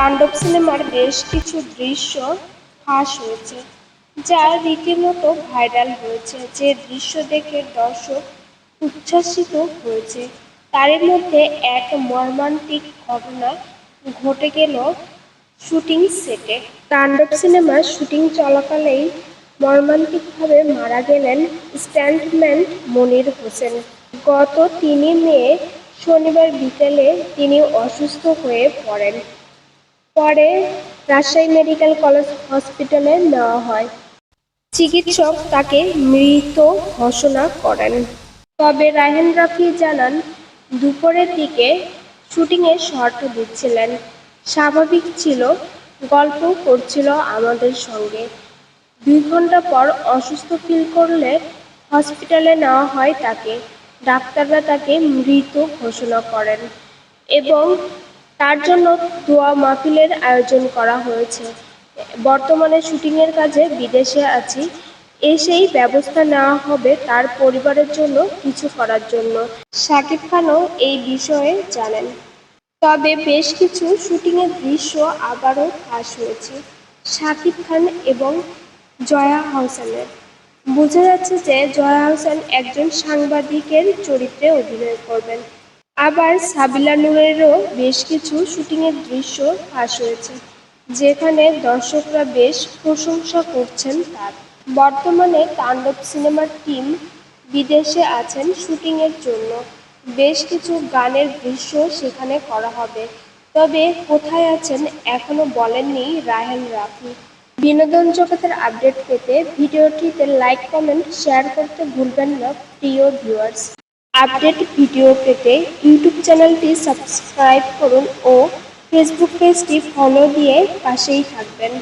তাণ্ডব সিনেমার বেশ কিছু দৃশ্য ফাঁস হয়েছে, যা রীতিমতো ভাইরাল হয়েছে। যে দৃশ্য দেখে দর্শক উচ্ছ্বাসিত হয়েছে, তারই মধ্যে এক মর্মান্তিক ঘটনা ঘটে গেল শুটিং সেটে। তাণ্ডব সিনেমার শুটিং চলাকালেই মর্মান্তিকভাবে মারা গেলেন স্ট্যান্টম্যান মনির হোসেন। গত তিনই মে শনিবার বিকেলে তিনি অসুস্থ হয়ে পড়েন। পরে রাজশাহী মেডিকেল কলেজ হসপিটালে নেওয়া হয়। চিকিৎসক তাকে মৃত ঘোষণা করেন। তবে রাহেন রাফি জানান, দুপুরের দিকে শুটিংয়ে শর্ট দিচ্ছিলেন। স্বাভাবিক ছিল, গল্প করছিল আমাদের সঙ্গে। দুই ঘণ্টা পর অসুস্থ ফিল করলে হসপিটালে নেওয়া হয় তাকে। ডাক্তাররা তাকে মৃত ঘোষণা করেন এবং তার জন্য দোয়া মাহফিলের আয়োজন করা হয়েছে। বর্তমানে শুটিংয়ের কাজে বিদেশে আছি। এসেই ব্যবস্থা নেওয়া হবে তার পরিবারের জন্য কিছু করার জন্য। শাকিব খানও এই বিষয়ে জানেন। তবে বেশ কিছু শুটিংয়ের দৃশ্য আবারও ফাঁস হয়েছে। শাকিব খান এবং জয়া হোসেনের। বোঝা যাচ্ছে যে জয়া হোসেন একজন সাংবাদিকের চরিত্রে অভিনয় করবেন। আবার সাবিলা নূরেরও বেশ কিছু শুটিংয়ের দৃশ্য ফাঁস হয়েছে, যেখানে দর্শকরা বেশ প্রশংসা করছেন তার। বর্তমানে তাণ্ডব সিনেমার টিম বিদেশে আছেন শুটিংয়ের জন্য। বেশ কিছু গানের দৃশ্য সেখানে করা হবে। তবে কোথায় আছেন এখনও বলেননি রায়হান রাফি। বিনোদন জগতের আপডেট পেতে ভিডিওটিতে লাইক, কমেন্ট, শেয়ার করতে ভুলবেন না, প্রিয় ভিউয়ার্স। আপডেট ভিডিও পেতে ইউটিউব চ্যানেলটি সাবস্ক্রাইব করুন ও ফেসবুক পেজটি ফলো দিয়ে পাশেই থাকবেন।